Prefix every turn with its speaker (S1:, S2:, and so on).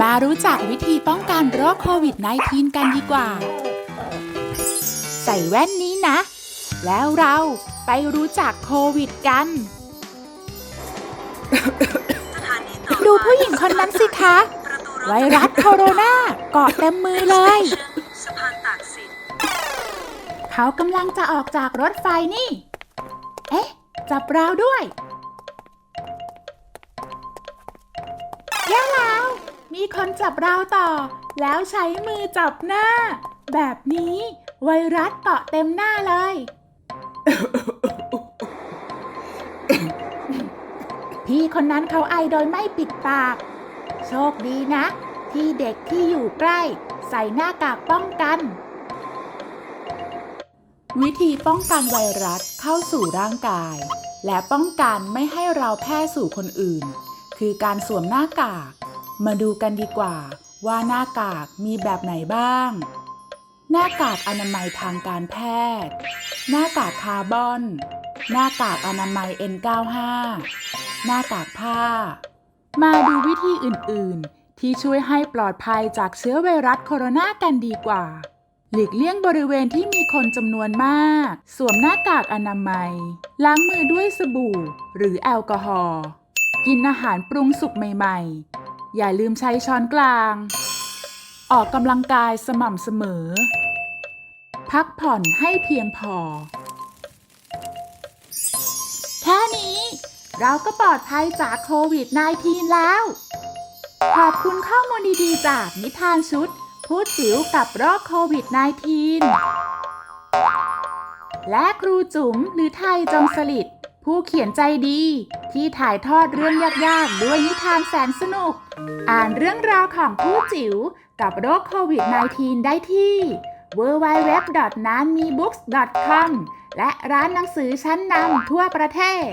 S1: มารู้จักวิธีป้องกันโรคโควิด -19 กันดีกว่า ใส่แว่นนี้นะ แล้วเราไปรู้จักโควิดกัน ดูผู้หญิงคนนั้นสิคะ ไวรัสโคโรนาเกาะเต็มมือเลย เขากำลังจะออกจากรถไฟนี่ เอ๊ะ จับราวด้วย มีคนจับราวต่อ แล้วใช้มือจับหน้า แบบนี้ไวรัสเกาะเต็มหน้าเลย พี่คนนั้นเขาไอโดยไม่ปิดปาก โชคดีนะ ที่เด็กที่อยู่ใกล้ ใส่หน้ากากป้องกัน วิธีป้องกันไวรัสเข้าสู่ร่างกาย และป้องกันไม่ให้เราแพร่สู่คนอื่น คือการสวมหน้ากาก มาดูกันดีกว่า ว่าหน้ากากมีแบบไหนบ้าง หน้ากากอนามัยทางการแพทย์ หน้ากากคาร์บอน หน้ากากอนามัย N95 หน้ากากผ้า มาดูวิธีอื่น ๆ ที่ช่วยให้ปลอดภัยจากเชื้อไวรัสโคโรนากันดีกว่า หลีกเลี่ยงบริเวณที่มีคนจำนวนมาก สวมหน้ากากอนามัย ล้างมือด้วยสบู่ หรือแอลกอฮอล์ กินอาหารปรุงสุกใหม่ ๆ อย่าลืมใช้ช้อนกลาง ออกกำลังกายสม่ำเสมอ พักผ่อนให้เพียงพอ แค่นี้ เราก็ปลอดภัยจากโควิด -19 แล้ว ขอบคุณข้อมูลดีๆจากนิทานชุด พูดจิ๋วกับโรคโควิด -19 และครูจุ๋มหรือไทยจงสลิด ผู้เขียนใจดี ที่ถ่ายทอดเรื่องยากๆ ด้วยนิทานแสนสนุก อ่านเรื่องราวของผู้จิ๋วกับโรคโควิด -19 ได้ที่ www.nanmebooks.com และร้านหนังสือชั้นนำทั่วประเทศ